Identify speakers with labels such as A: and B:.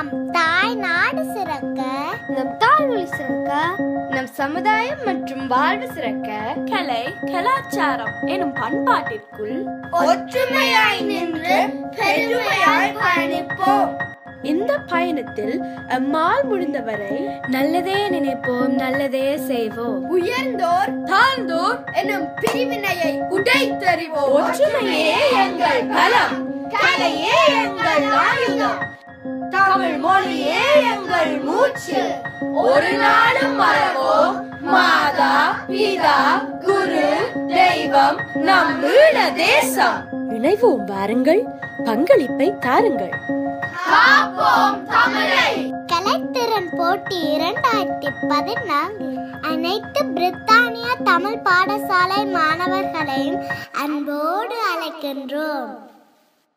A: நம் தாய் நாடு சிறக்க நம் தாய்மொழி சிறக்க நம் சமுதாயம் மற்றும் வாழ்வு சிறக்க
B: கலை கலாச்சாரம் எனும் பண்பாட்டிற்குள்
A: ஒற்றுமையாய் நின்று பெருமையாய் பயணிப்போம்.
B: இந்த பயணத்தில் அம்மால் முடிந்தவரை
A: நல்லதே நினைப்போம் நல்லதே செய்வோம்.
B: உயர்ந்தோர் தாழ்ந்தோர்
A: எனும் பிரிவினையை உடைத்தறிவோம்.
B: ஒற்றுமையே எங்கள் பலம்
A: கலையே எங்கள் ஆயுதம்.
B: தமிழ் மொழியே எங்கள் மூச்சு. ஒரு நாளும் மறவோம். மாதா பிதா குரு தெய்வம் நம் ஈழ தேசம். இணைவோம் வாருங்கள். பங்களிப்பை தாருங்கள்.
A: காப்போம் தமிழை.
C: கலைத்திறன் போட்டி இரண்டாயிரத்தி பதினான்கு. அனைத்து பிரித்தானிய தமிழ் பாடசாலை மாணவர்களையும் அன்போடு அழைக்கின்றோம்.